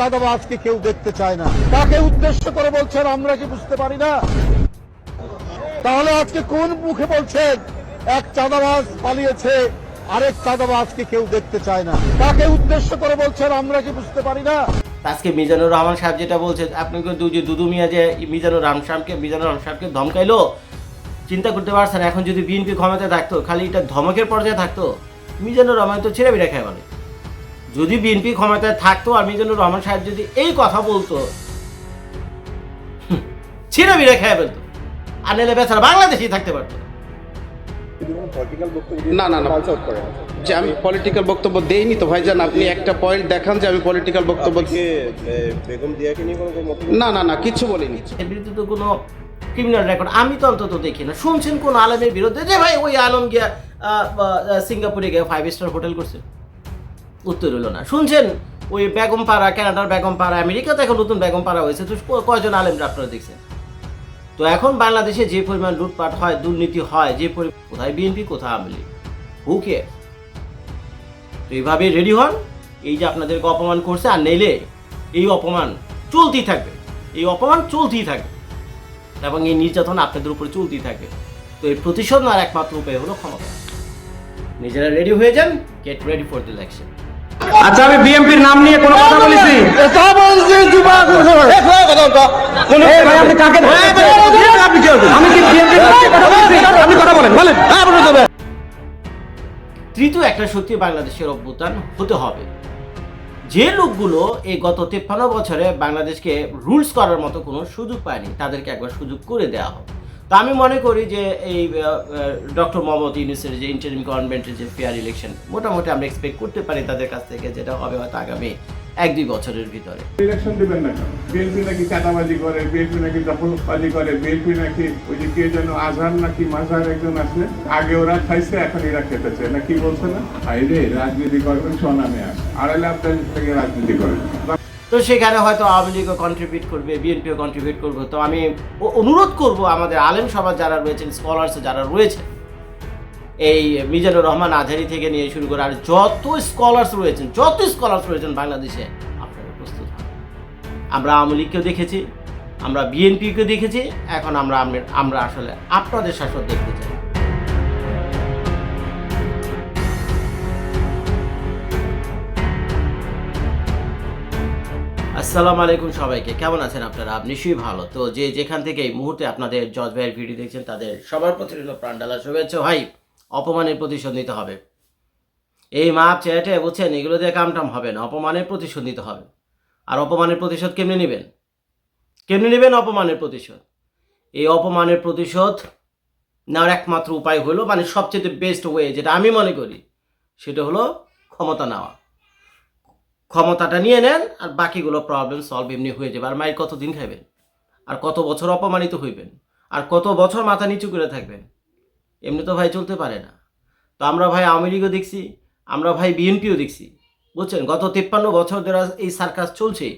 চাঁদাবাজকে কেউ দেখতে চায় না। তাকে উদ্দেশ্য করে বলছেন আমরা কি বুঝতে পারি না? তাহলে আজকে কোন মুখে বলছেন, এক চাঁদাবাজ পালিয়েছে, আরেক চাঁদাবাজকে কেউ দেখতে চায় না। তাকে উদ্দেশ্য করে বলছেন আমরা কি বুঝতে পারি না? আজকে মিজানুর রহমান সাহেব যেটা বলছে, আপনি দু যে দুদু মিয়া যে মিজানুর রহমান সাহেবকে, মিজানুর রহমান সাহেবকে ধমকাইলো, চিন্তা করতে পারছেন এখন যদি বিএনপি ক্ষমতায় থাকতো, খালি এটা ধমকের পর্যায়ে থাকতো, মিজানুর রহমান তো ছেড়ে বেড়ে খায় বলে যদি বিএনপি ক্ষমতায় থাকতো আর মিজানুর রহমান সাহেব যদি এই কথা বলতো ছিঁড়ে বিড়ে খেয়ে ফেলতো আর নেলে বেচারা বাংলাদেশেই থাকতে পারতো। না না না যে আমি পলিটিক্যাল বক্তব্য দেইনি তো ভাইজান আপনি একটা পয়েন্ট দেখান যে আমি পলিটিক্যাল বক্তব্য বেগম দিয়াকে নিয়ে কোনো না না না কিছু বলিনি। এর বিরুদ্ধে তো কোনো ক্রিমিনাল রেকর্ড আমি তো অন্তত দেখি না। শুনছেন কোন আলমের বিরুদ্ধে? যে ভাই ওই আলম গিয়া সিঙ্গাপুরে গিয়ে ফাইভ স্টার হোটেল করছে। উত্তর হলো না। শুনছেন? ওই বেগম পাড়া, কানাডার বেগম পাড়া, আমেরিকাতে এখন নতুন বেগম পাড়া হয়েছে। তো কয়জন আলেমরা আপনারা দেখছেন? তো এখন বাংলাদেশে যে পরিমাণ লুটপাট হয়, দুর্নীতি হয়, যে পরিমাণ কোথায় বিএনপি, কোথায় আওয়ামী লীগ? হু কে তো এইভাবে রেডি হন। এই যে আপনাদেরকে অপমান করছে, আর নেইলে এই অপমান চলতেই থাকবে। এই অপমান চলতেই থাকবে। এবং এই নির্যাতন আপনাদের উপরে চলতেই থাকবে। তো এই প্রতিশোধ নেওয়ার একমাত্র উপায় হলো ক্ষমতা। নিজেরা রেডি হয়ে যান get ready for the election আচ্ছা আমি বিএমপির নাম নিয়ে কোনো কথা বলেছি? আপনি কাকে আমি কি বিএমপির নাম নিয়ে কথা বলেছি? আপনি কথা বলেন বলেন। তৃতীয় একটা সত্যি বাংলাদেশের অভ্যুত্থান হতে হবে। যে লোকগুলো এই গত তেপ্পান্ন বছরে বাংলাদেশকে রুলস করার মতো কোনো সুযোগ পায়নি তাদেরকে একবার সুযোগ করে দেওয়া হোক। তো আমি মনে করি যে এই ডক্টর মোহাম্মদ ইউনুসের যে ইন্টারিম গভর্নমেন্টের যে ফেয়ার ইলেকশন মোটামুটি আমরা এক্সপেক্ট করতে পারি তাদের কাছ থেকে যেটা হবে হয়তো আগামী এক দুই বছরের ভিতরে। ইলেকশন দিবেন না বিএনপি নাকি চাঁদাবাজি করে বিএনপি নাকি দখলবাজি করে বিএনপি নাকি ওই যে কে যেন আজহার নাকি মাঝহার একজন আছে, আগে ওরা খাইছে, এখন এরা খেতেছে। না কি বলছে না? রাজনীতি করবেন সোনামে আস আড়াই থেকে রাজনীতি করেন। তো সেখানে হয়তো আওয়ামী লীগও কন্ট্রিবিউট করবে বিএনপিও কন্ট্রিবিউট করবে। তো আমি অনুরোধ করব আমাদের আলেম সমাজ যারা রয়েছেন স্কলার্স যারা রয়েছে এই মিজানুর রহমান আধারি থেকে নিয়ে শুরু করে আর যত স্কলার্স রয়েছেন, যত স্কলার্স রয়েছেন বাংলাদেশে, আপনারা প্রস্তুত হন। আমরা আওয়ামী লীগকেও দেখেছি, আমরা বিএনপিকে দেখেছি, এখন আমরা আমরা আসলে আপনাদের শাসক দেখতে চাই। আসসালামু আলাইকুম সবাইকে। কেমন আছেন আপনারা? আপনি নিশ্চয়ই ভালো। তো যে যেখান থেকে এই মুহূর্তে আপনাদের জজ ভাইয়ের ভিডিও দেখছেন, তাদের সবার প্রতি রইল প্রাণডালা শুভেচ্ছা। ভাই, অপমানের প্রতিশোধ নিতে হবে। এই মাপ চেটে বুঝছেন, এগুলো দিয়ে কামটাম হবে না। অপমানের প্রতিশোধ নিতে হবে। আর অপমানের প্রতিশোধ কেমনে নেবেন? কেমনে নেবেন অপমানের প্রতিশোধ? এই অপমানের প্রতিশোধ নেওয়ার একমাত্র উপায় হলো মানে সবচেয়ে বেস্ট ওয়ে যেটা আমি মনে করি, সেটা হলো ক্ষমতা নেওয়া। ক্ষমতাটা নিয়ে নেন আর বাকিগুলো প্রবলেম সলভ এমনি হয়ে যাবে। আর মায়ের কতদিন খাইবেন? আর কত বছর অপমানিত হইবেন? আর কত বছর মাথা নিচু করে থাকবেন? এমনি তো ভাই চলতে পারে না। তো আমরা ভাই আওয়ামী লীগও দেখছি, আমরা ভাই বিএনপিও দেখছি। বুঝছেন? গত তিপ্পান্ন বছর ধরে এই সার্কাস চলছে।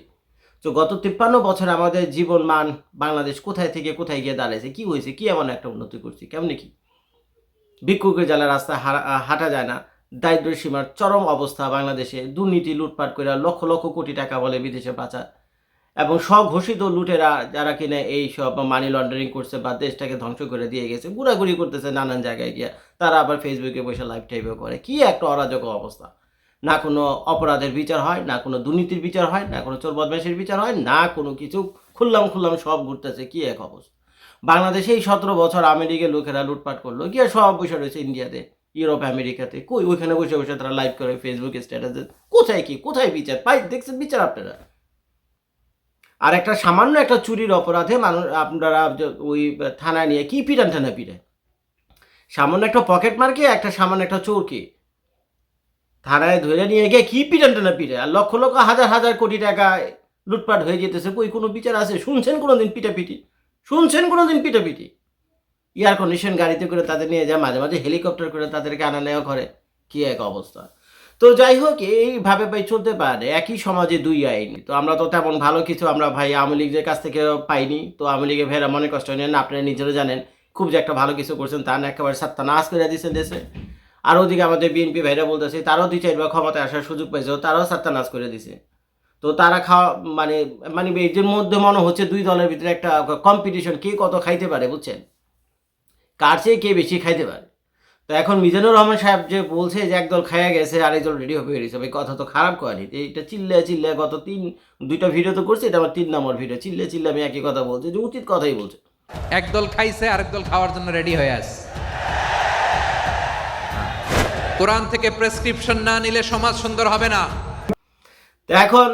তো গত তিপ্পান্ন বছর আমাদের জীবন মান বাংলাদেশ কোথায় থেকে কোথায় গিয়ে দাঁড়াইছে? কি হয়েছে? কি এমন একটা উন্নতি করছি? কেমনি কি? ভিক্ষুকের জ্বালা রাস্তা হাঁটা যায় না। দারিদ্র সীমার চরম অবস্থা বাংলাদেশে। দুর্নীতি লুটপাট করে লক্ষ লক্ষ কোটি টাকা বলে বিদেশে পাচার। এবং স্বঘোষিত লুটেরা যারা কিনা এই সব মানি লন্ডারিং করছে বা দেশটাকে ধ্বংস করে দিয়ে গেছে, ঘোরাঘুরি করতেছে নানান জায়গায় গিয়ে, তারা আবার ফেসবুকে বসে লাইভ টাইপও করে। কি একটা অরাজক অবস্থা। না কোনো অপরাধের বিচার হয়, না কোনো দুর্নীতির বিচার হয়, না কোনো চোর বদমাইশের বিচার হয়, না কোনো কিছু। খুললাম খুললাম সব ঘুরতেছে, কি এক অবস্থা। বাংলাদেশে এই সতেরো বছর আমেরিকার লোকেরা লুটপাট করল, গিয়ে সব বসে রয়েছে ইন্ডিয়াতে ইউরোপ, আমেরিকাতে। কই ওইখানে বসে বসে তারা লাইভ করে ফেসবুকে স্ট্যাটাসে কোথায় কি? কোথায় বিচার? পাই, দেখছেন বিচার আপনারা? আর একটা সামান্য একটা চুরির অপরাধে মানুষ আপনারা ওই থানায় নিয়ে কি পিটান টানা পিটায়? সামান্য একটা পকেট মারকে একটা সামান্য একটা চোরকে। থানায় ধরে নিয়ে গিয়ে কি পিটান টানা পিটায়? আর লক্ষ লক্ষ, হাজার হাজার কোটি টাকা লুটপাট হয়ে যেতেছে। কই কোনো বিচার আছে? শুনছেন কোনো দিন পিটাপিটি? শুনছেন কোনো দিন পিটাপিটি? এয়ার কন্ডিশন গাড়িতে করে তাদের নিয়ে যায়, মাঝে মাঝে হেলিকপ্টার করে তাদেরকে আনা নেওয়া করে। কি এক অবস্থা। তো যাই হোক, এইভাবে ভাই চলতে পারে। একই সমাজে দুই আইন। তো আমরা তো তেমন ভালো কিছু আমরা ভাই আওয়ামী লীগের কাছ থেকে পাইনি। তো আওয়ামী লীগের ভেড়া মনে কষ্ট নেন আপনারা নিজেরা জানেন, খুব যে একটা ভালো কিছু করছেন তা না, একেবারে সাত্তা নাশ করে দিয়েছেন দেশে। আর ওদিকে আমাদের বিএনপি ভাইরা বলতেছে, তারাও দুই চারবার ক্ষমতায় আসার সুযোগ পেয়েছে, তারাও সাত্তা নাশ করে দিছে তো তারা খাওয়া মানে মানে এদের মধ্যে মনে হচ্ছে দুই দলের ভিতরে একটা কম্পিটিশন কে কত খাইতে পারে, বুঝছেন? কার চেয়ে কে বেশি খাইতে পারে? তো এখন মিজানুর রহমান সাহেব যে বলছে যে একদল খাইয়া গেছে আর একদল রেডি হয়ে গেছে ভাই কথা তো খারাপ করেনি এইটা চিল্লে চিল্লে গত তিন দুইটা ভিডিও তো করছে এটা আমার তিন নম্বর ভিডিও চিল্লে চিল্লে আমি একই কথা বলছি যে উচিত কথাই বলছে। একদল খাইছে আরেক দল খাওয়ার জন্য রেডি হয়ে আছে। কোরআন থেকে প্রেসক্রিপশন না নিলে সমাজ সুন্দর হবে না। তো এখন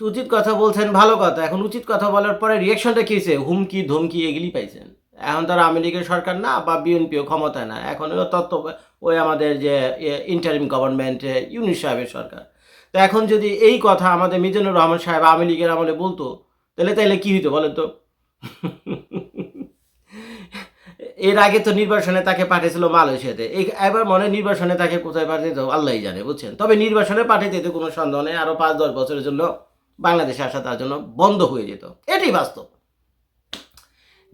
উচিত কথা বলছেন ভালো কথা। এখন উচিত কথা বলার পরে রিয়াকশনটা কী হয়েছে? হুমকি ধমকি এগুলি পাইছেন। এখন তারা আমেরিকার সরকার না বা বিএনপিও ক্ষমতায় না, এখন ওই তত্ত্ব ওই আমাদের যে ইন্টারিম গভর্নমেন্ট ইউনিট সাহেবের সরকার। তো এখন যদি এই কথা আমাদের মিজানুর রহমান সাহেব আওয়ামী লীগের আমলে বলতো, তাহলে তাহলে কী হইতো বলেন তো? এর আগে তো নির্বাসনে তাকে পাঠিয়েছিল মালয়েশিয়াতে, এই এবার মনে নির্বাসনে তাকে কোথায় পাঠিয়ে দেবো আল্লাহই জানে, বুঝছেন? তবে নির্বাসনে পাঠিয়ে দিতে কোনো সন্দেহ নেই আরও পাঁচ দশ বছরের জন্য বাংলাদেশে আসা তার জন্য বন্ধ হয়ে যেত। এটাই বাস্তব।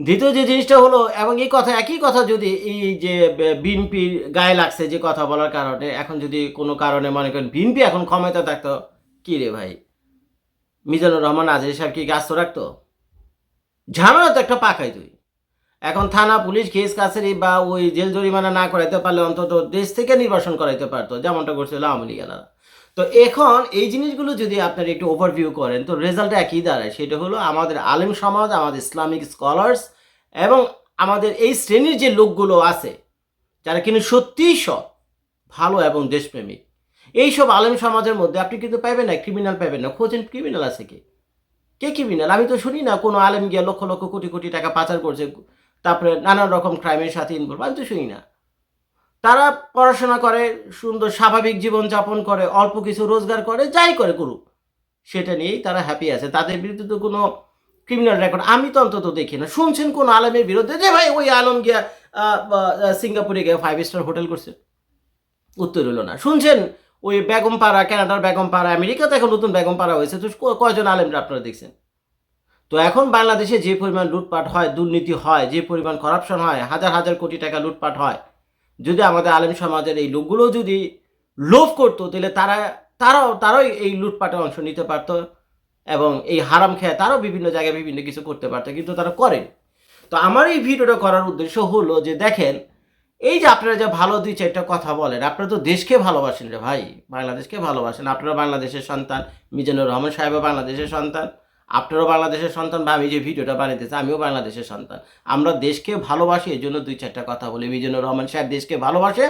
দ্বিতীয় যে জিনিসটা হলো, এবং এই কথা, একই কথা যদি এই যে বিএনপির গায়ে লাগছে যে কথা বলার কারণে, এখন যদি কোনো কারণে মনে করেন বিএনপি এখন ক্ষমতা থাকতো, কী রে ভাই? মিজানুর রহমান আজহারি সাহেব কি গাছ তো রাখতো? ঝামেলা তো একটা পাকাই তুই। এখন থানা পুলিশ কেস কাছারি বা ওই জেল জরিমানা না করাইতে পারলে অন্তত দেশ থেকে নির্বাসন করাইতে পারতো, যেমনটা করছিল আওয়ামী লীগেরা তো এখন এই জিনিসগুলো যদি আপনারা একটু ওভারভিউ করেন, তো রেজাল্ট একই দাঁড়ায়। সেটা হলো আমাদের আলেম সমাজ, আমাদের ইসলামিক স্কলার্স এবং আমাদের এই শ্রেণির যে লোকগুলো আছে, যারা কিন্তু সত্যিই সৎ, ভালো এবং দেশপ্রেমিক, এইসব আলেম সমাজের মধ্যে আপনি কিন্তু পাবেন না ক্রিমিনাল পাবেন না। খোঁজেন ক্রিমিনাল আছে কি? কে ক্রিমিনাল আমি তো শুনি না কোনো আলেম গিয়ে লক্ষ লক্ষ কোটি কোটি টাকা পাচার করছে, তারপরে নানান রকম ক্রাইমের সাথে ইনভলভ আমি তো শুনি না। তারা পড়াশোনা করে, সুন্দর স্বাভাবিক জীবন যাপন করে, অল্প কিছু রোজগার করে, যাই করে করুক, সেটা নিয়েই তারা হ্যাপি আছে। তাদের বিরুদ্ধে তো কোনো ক্রিমিনাল রেকর্ড আমি তো অন্তত দেখি না। শুনছেন কোন আলমের বিরুদ্ধে? যে ভাই ওই আলম গিয়া সিঙ্গাপুরে গিয়ে ফাইভ স্টার হোটেল করছে। উত্তর হলো না। শুনছেন? ওই বেগমপাড়া কানাডার বেগমপাড়া আমেরিকাতে এখন নতুন বেগমপাড়া হয়েছে। তো কয়জন আলেমরা আপনারা দেখছেন? তো এখন বাংলাদেশে যে পরিমাণ লুটপাট হয়, দুর্নীতি হয়, যে পরিমাণ করাপশন হয়, হাজার হাজার কোটি টাকা লুটপাট হয় যদি আমাদের আলেম সমাজের এই লোকগুলো যদি লোভ করতো, তাহলে তারা, তারাও তারাও এই লুটপাটে অংশ নিতে পারতো এবং এই হারাম খেয়ে তারাও বিভিন্ন জায়গায় বিভিন্ন কিছু করতে পারতো, কিন্তু তারা করেন। তো আমার এই ভিডিওটা করার উদ্দেশ্য হলো যে দেখেন, এই যে আপনারা যে ভালো দুই চারটা কথা বলেন, আপনারা তো দেশকে ভালোবাসেন রে ভাই, বাংলাদেশকে ভালোবাসেন। আপনারা বাংলাদেশের সন্তান, মিজানুর রহমান সাহেবও বাংলাদেশের সন্তান। আপনারও বাংলাদেশের সন্তান বা আমি যে ভিডিওটা বানাইতেছি আমিও বাংলাদেশের সন্তান। আমরা দেশকে ভালোবাসি এই জন্য দুই চারটা কথা বলি। মিজানুর রহমান সাহেব দেশকে ভালোবাসে,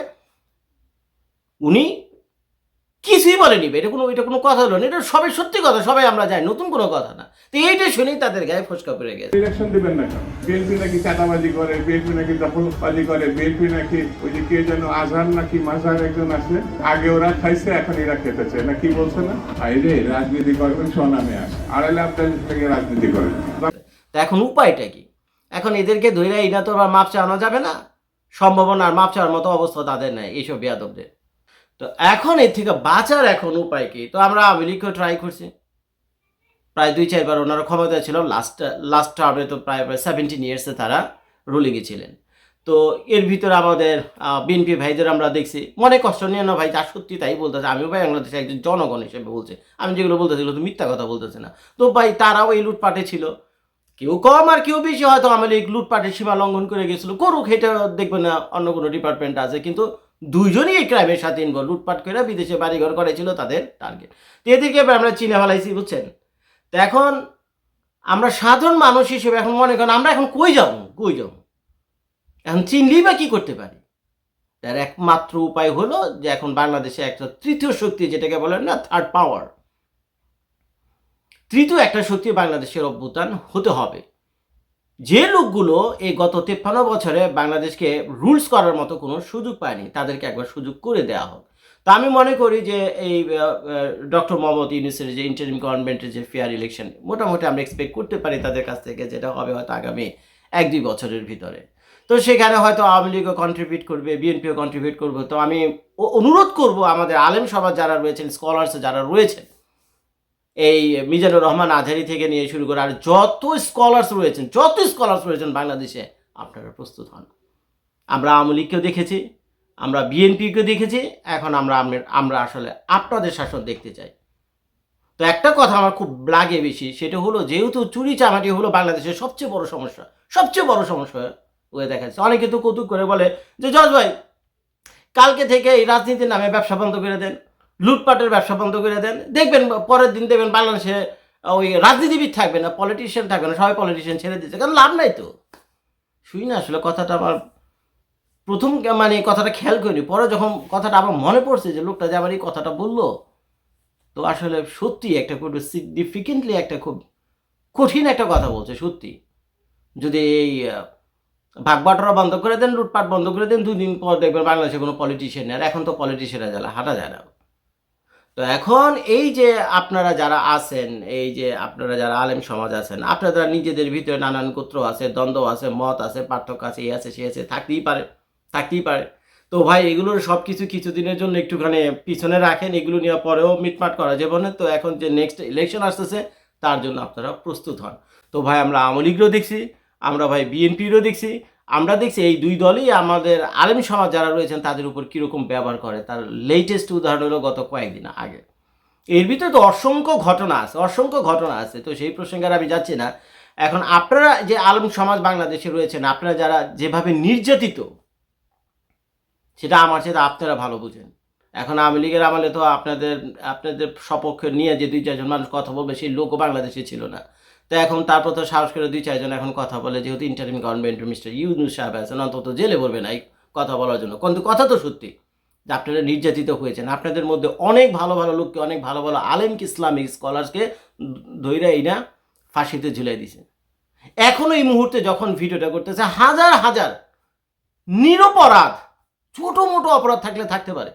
উনি কিছুই বলেনি এটা কোনো এটা কোনো কথা হলো না এটা সবাই সত্যি কথা সবাই আমরা জানি নতুন কোনো কথা না। তো এইটা শুনেই তাদের গায়ে ফসকা পড়ে গেছে। ইলেকশন দিবেন না কেন? বিএনপি নাকি চাঁদাবাজি করে বিএনপি নাকি দখলবাজি করে বিএনপি নাকি ওই যে কে যেন আজহার নাকি মাঝার একজন আছে আগে ওরা খাইছে এখন এরা খেতেছে না কি বলছে না? আইরে রাজনীতি করবেন স্বনামে আস। আড়াইলে আপনার থেকে রাজনীতি করেন। তা এখন উপায়টা কি? এখন এদেরকে ধরে এটা তো আর মাপ চাওয়ানো যাবে না। সম্ভাবনা আর মাপ চাওয়ার মতো অবস্থা তাদের নেই এইসব বিয়াদবদের। তো এখন এর থেকে বাঁচার এখন উপায় কি? তো আমরা আওয়ামী লীগকেও ট্রাই করছি। প্রায় দুই, চারবার ওনারা ক্ষমতায় ছিল। লাস্ট লাস্ট টার্মে তো প্রায় প্রায় সেভেন্টিন ইয়ার্সে তারা রুলিংয়ে ছিলেন। তো এর ভিতরে আমাদের বিএনপি ভাইদের আমরা দেখছি। মনে কষ্ট নিয়ে না ভাই, যা সত্যি তাই বলতেছে। আমিও ভাই বাংলাদেশে একজন জনগণ হিসেবে বলছে। আমি যেগুলো বলতেছি এগুলো তো মিথ্যা কথা বলতেছে না। তো ভাই, তারাও এই লুটপাটে ছিল। কেউ কম আর কেউ বেশি হয়তো আমাদের এই লুটপাটের সীমা লঙ্ঘন করে গেছিল। করুক, এটা দেখবে না অন্য কোনো ডিপার্টমেন্ট আছে। কিন্তু দুইজনই এই ক্রাইমের সাথে ইনভলভ লুটপাট করে বিদেশে বাড়িঘর করেছিল তাদের টার্গেট তো এবার আমরা চিনে ফেলাইছি, বুঝছেন? তো এখন আমরা সাধারণ মানুষ হিসেবে এখন মনে করেন আমরা এখন কই যাব? কই যাব? এখন চিনলেই বা কী করতে পারি? তার একমাত্র উপায় হলো যে এখন বাংলাদেশে একটা তৃতীয় শক্তি যেটাকে বলেন না থার্ড পাওয়ার তৃতীয় একটা শক্তি বাংলাদেশের অভ্যুত্থান হতে হবে। যে লোকগুলো এই গত তেপ্পান্ন বছরে বাংলাদেশকে রুলস করার মতো কোনো সুযোগ পায়নি, তাদেরকে একবার সুযোগ করে দেওয়া হোক। তা আমি মনে করি যে এই ডক্টর মোহাম্মদ ইউনুসের যে ইন্টারিম গভর্নমেন্টের যে ফেয়ার ইলেকশন মোটামুটি আমরা এক্সপেক্ট করতে পারি তাদের কাছ থেকে যেটা হবে হয়তো আগামী এক দুই বছরের ভিতরে। তো সেখানে হয়তো আওয়ামী লীগও কন্ট্রিবিউট করবে বিএনপিও কন্ট্রিবিউট করবে। তো আমি অনুরোধ করব আমাদের আলেম সমাজ যারা রয়েছেন স্কলার্স যারা রয়েছেন এই মিজানুর রহমান আজহারি থেকে নিয়ে শুরু করে আর যত স্কলার্স রয়েছেন, যত স্কলার্স রয়েছেন বাংলাদেশে, আপনারা প্রস্তুত হন। আমরা আওয়ামী লীগকেও দেখেছি, আমরা বিএনপিকেও দেখেছি, এখন আমরা আমরা আসলে আপনাদের শাসন দেখতে চাই। তো একটা কথা আমার খুব লাগে বেশি, সেটা হলো যেহেতু চুরি চামাটি হলো বাংলাদেশের সবচেয়ে বড় সমস্যা, সবচেয়ে বড় সমস্যা হয়ে দেখা যাচ্ছে অনেকে তো কৌতুক করে বলে যে, জজ ভাই, কালকে থেকে এই রাজনীতির নামে ব্যবসা বন্ধ করে দেন। লুটপাটের ব্যবসা বন্ধ করে দেন। দেখবেন পরের দিন দেখবেন বাংলাদেশে ওই রাজনীতিবিদ থাকবে না পলিটিশিয়ান থাকবে না সবাই পলিটিশিয়ান ছেড়ে দিচ্ছে কারণ লাভ নাই তো। শুই না আসলে কথাটা আমার প্রথম মানে কথাটা খেয়াল করিনি পরে যখন কথাটা আমার মনে পড়ছে যে লোকটা যে আমার এই কথাটা বলল তো আসলে সত্যি একটা খুব সিগনিফিকেন্টলি একটা খুব কঠিন একটা কথা বলছে সত্যি। যদি এই আহ, ভাগবাটোরা বন্ধ করে দেন লুটপাট বন্ধ করে দেন দুদিন পর দেখবেন বাংলাদেশে কোনো পলিটিশিয়ান আর এখন তো পলিটিশিয়ানরা জ্বালা হাঁটা যায় না। তো এখন এই যে আপনারা যারা আছেন, এই যে আপনারা যারা আলেম সমাজ আছেন আপনারা নিজেদের ভিতরে নানান গোত্র আছে, দ্বন্দ্ব আছে, মত আছে, পার্থক্য আছে এই আছে, সে আছে, থাকতেই পারে থাকতেই পারে। তো ভাই, এগুলোর সব কিছু কিছুদিনের জন্য একটুখানি পিছনে রাখেন, এগুলো নিয়ে পরেও মিটমাট করা যাবে না। তো এখন যে নেক্সট ইলেকশন আসতেছে, তার জন্য আপনারা প্রস্তুত হন। তো ভাই, আমরা আওয়ামী লীগেরও দেখছি, আমরা ভাই বিএনপিরও দেখছি আমরা দেখছি এই দুই দলই আমাদের আলেম সমাজ যারা রয়েছেন, তাদের উপর কীরকম ব্যবহার করে? তার লেটেস্ট উদাহরণ হলো গত কয়েকদিন আগে। এর ভিতরে তো অসংখ্য ঘটনা আছে, অসংখ্য ঘটনা আছে। তো সেই প্রসঙ্গে আর আমি যাচ্ছি না। এখন আপনারা যে আলম সমাজ বাংলাদেশে রয়েছেন, আপনারা যারা যেভাবে নির্যাতিত, সেটা আমার সাথে আপনারা ভালো বুঝেন। এখন আওয়ামী লীগের আমলে তো আপনাদের আপনাদের সপক্ষে নিয়ে যে দুই, চারজন মানুষ কথা বলবে, সেই লোকও বাংলাদেশে ছিল না। তো এখন তারপর তো সাহস করে দুই চারজন এখন কথা বলে, যেহেতু ইন্টারিম গভর্নমেন্ট মিস্টার ইউনুস সাহেব আছেন, অন্তত জেলে পড়বে না এই কথা বলার জন্য। কিন্তু কথা তো সত্যি, যে আপনারা নির্যাতিত হয়েছেন। আপনাদের মধ্যে অনেক ভালো ভালো লোককে, অনেক ভালো ভালো আলেমকে ইসলামিক স্কলার্সকে ধৈরা এইনা ফাঁসিতে ঝুলাই দিছে এখনও এই মুহূর্তে যখন ভিডিওটা করতেছে, হাজার হাজার নিরপরাধ, ছোট মোটো অপরাধ থাকলে থাকতে পারে।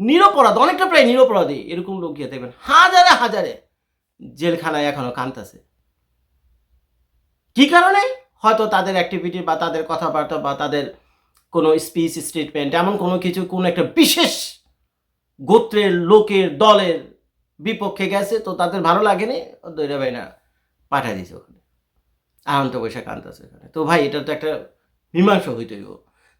নিরপরাধ, অনেকটা প্রায় নিরপরাধী এরকম লোক গিয়ে দেখবেন, হাজারে হাজারে জেলখানায় এখনও কানতেছে কি কারণে? হয়তো তাদের অ্যাক্টিভিটি বা তাদের কথাবার্তা বা তাদের কোনো স্পিচ স্টেটমেন্ট এমন কোনো কিছু, কোনো একটা বিশেষ গোত্রের লোকের দলের বিপক্ষে গেছে, তো তাদের ভালো লাগেনি? দৈরা ভাই না পাঠা দিছে ওখানে। আনন্দ বৈশাখ কান্তাছে ওখানে। তো ভাই, এটা তো একটা মীমাংসা হইতে হইব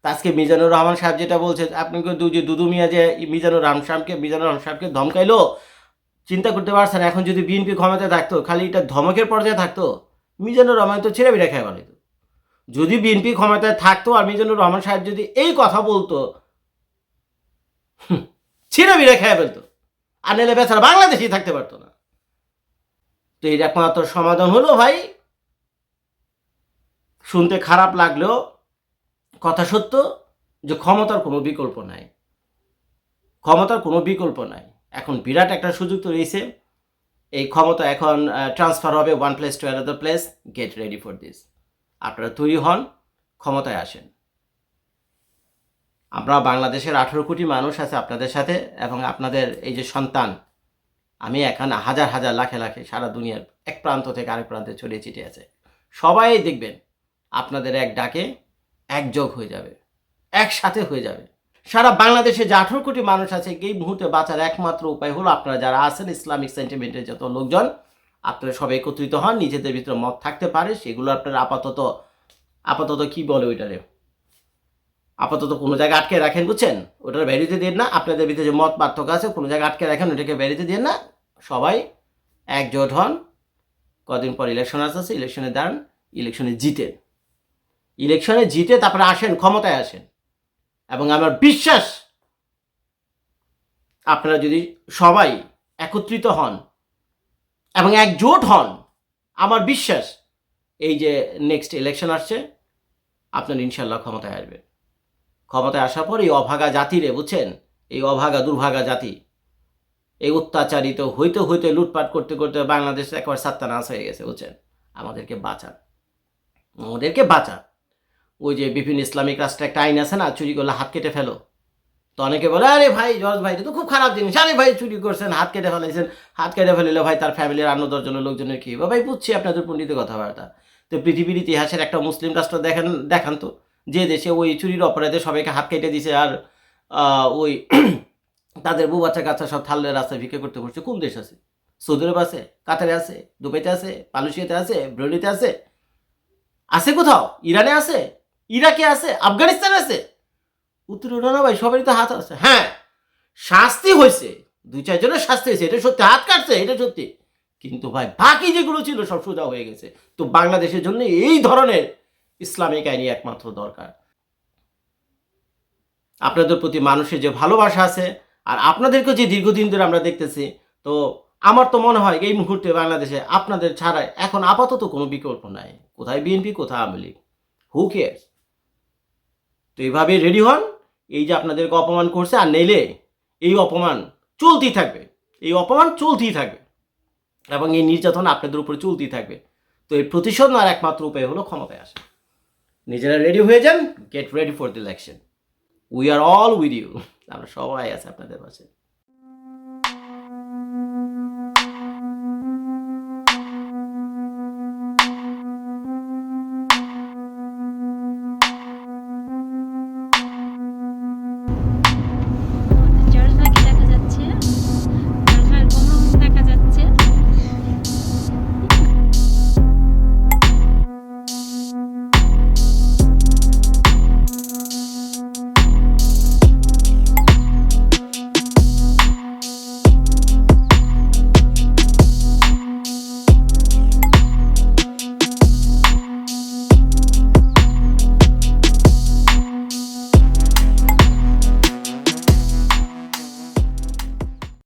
তা আজকে মিজানুর রহমান সাহেব যেটা বলছে আপনাকে যে দুদু মিয়া যে মিজানুর রহমান সাহেবকে, মিজানুর রহমান সাহেবকে ধমকাইলো, চিন্তা করতে পারছেন এখন যদি বিএনপি ক্ষমতায় থাকতো, খালি এটা ধমকের পর্যায়ে থাকতো মিজানুর রহমান তো ছেড়ে বিড়া খেয়ে বলিত যদি বিএনপি ক্ষমতায় থাকতো আর মিজানুর রহমান সাহেব যদি এই কথা বলতো ছিঁড়ে বিড়ে খেয়ে ফেলতো, আর নাহলে বেচারা বাংলাদেশেই থাকতে পারতো না। তো এর একমাত্র সমাধান হলো ভাই, শুনতে খারাপ লাগলেও কথা সত্য যে ক্ষমতার কোনো বিকল্প নাই। ক্ষমতার কোনো বিকল্প নাই। এখন বিরাট একটা সুযোগ তো রয়েছে। এই ক্ষমতা এখন ট্রান্সফার হবে one place to another place get ready for this আপনারা তৈরি হন, ক্ষমতায় আসেন। আমরা বাংলাদেশের আঠেরো কোটি মানুষ আছে আপনাদের সাথে এবং আপনাদের এই যে সন্তান, আমি এখানে হাজার হাজার, লাখে লাখে সারা দুনিয়ার এক প্রান্ত থেকে আরেক প্রান্তে ছড়িয়ে ছিটিয়ে আছে। সবাই দেখবেন, আপনাদের এক ডাকে একযোগ হয়ে যাবে, একসাথে হয়ে যাবে। সারা বাংলাদেশে যে আঠেরো কোটি মানুষ আছে, এই মুহূর্তে বাঁচার একমাত্র উপায় হলো আপনারা যারা আছেন, ইসলামিক সেন্টিমেন্টের যত লোকজন, আপনারা সবাই একত্রিত হন, নিজেদের ভিতরে মত থাকতে পারে, সেগুলো আপনারা আপাতত আপাতত কি বলে ওইটারে? আপাতত কোনো জায়গায় আটকে রাখেন, বুঝছেন? ওটার বেরিতে দিন না, আপনাদের ভিতরে যে মত পার্থক্য আছে, কোনো জায়গায় আটকে রাখেন, ওটাকে বেরিতে দিন না, সবাই একজোট হন। কদিন পর ইলেকশন আসতেছে ইলেকশনে দাঁড়ান ইলেকশনে জিতেন। ইলেকশনে জিতে তারপরে আসেন, ক্ষমতায় আসেন। এবং আমার বিশ্বাস আপনারা যদি সবাই একত্রিত হন এবং একজোট হন, আমার বিশ্বাস এই যে নেক্সট ইলেকশন আসছে, আপনার ইনশাল্লাহ ক্ষমতায় আসবে ক্ষমতায় আসার পর এই অভাগা জাতিরে বুঝছেন? এই অভাগা, দুর্ভাগা জাতি, এই অত্যাচারিত, হইতে হইতে লুটপাট করতে করতে বাংলাদেশ একবার সাত্তানাশ হয়ে গেছে, বুঝছেন? আমাদেরকে বাঁচান। আমাদেরকে বাঁচান। ওই যে বিভিন্ন ইসলামিক রাষ্ট্রে একটা আইন আছে না, চুরি করলে হাত কেটে ফেলো। তো অনেকে বলে, আরে ভাই, জজ ভাই তো খুব খারাপ জিনিস। আরে ভাই, চুরি করছেন, হাত কেটে ফেলাইছেন। হাত কেটে ফেলিলে ভাই, তার ফ্যামিলির আন্ন দশজনের লোকজনের কি? ভাই, বুঝছি আপনাদের পণ্ডিত কথাবার্তা। তো পৃথিবীর ইতিহাসের একটা মুসলিম রাষ্ট্র দেখেন, দেখান তো। যে দেশে ওই চুরির অপরাধে সবাইকে হাত কেটে দিছে আর ওই তাদের বউ বাচ্চা কাচ্চা সব থাল্লে রাস্তায় ভিক্ষে করতে বসছে। কোন দেশ আছে? সৌদি আরব আছে, কাতারে আছে, দুবাইতে আছে, মালয়েশিয়াতে আছে ব্রুনেতে আছে। আছে কোথাও? ইরানে আছে? ইরাকে আছে, আফগানিস্তানে আছে। উত্তর না ভাই, সবারই তো হাত আছে। হ্যাঁ শাস্তি হয়েছে। দুই চারজনের শাস্তি হয়েছে, এটা সত্যি। হাত কাটছে, এটা সত্যি। কিন্তু ভাই, বাকি যেগুলো ছিল সব সোজা হয়ে গেছে। তো বাংলাদেশের জন্য এই ধরনের ইসলামিক আইনি একমাত্র দরকার। আপনাদের প্রতি মানুষের যে ভালোবাসা আছে, আর আপনাদেরকে যে দীর্ঘদিন ধরে আমরা দেখতেছি, তো আমার তো মনে হয় এই মুহূর্তে বাংলাদেশে আপনাদের ছাড়াই এখন আপাতত কোনো বিকল্প নাই। কোথায় বিএনপি, কোথায় আওয়ামী লীগ? হু কেয়ার্স তো এইভাবে রেডি হন, এই যে আপনাদেরকে অপমান করছে, আর নেইলে এই অপমান চলতেই থাকবে। এই অপমান চলতেই থাকবে। এবং এই নির্যাতন আপনাদের উপরে চলতেই থাকবে। তো এই প্রতিশোধ নেওয়ার একমাত্র উপায় হলো ক্ষমতায় আসা। নিজেরা রেডি হয়ে যান get ready for the election we are all with you আমরা সবাই আছে আপনাদের পাশে।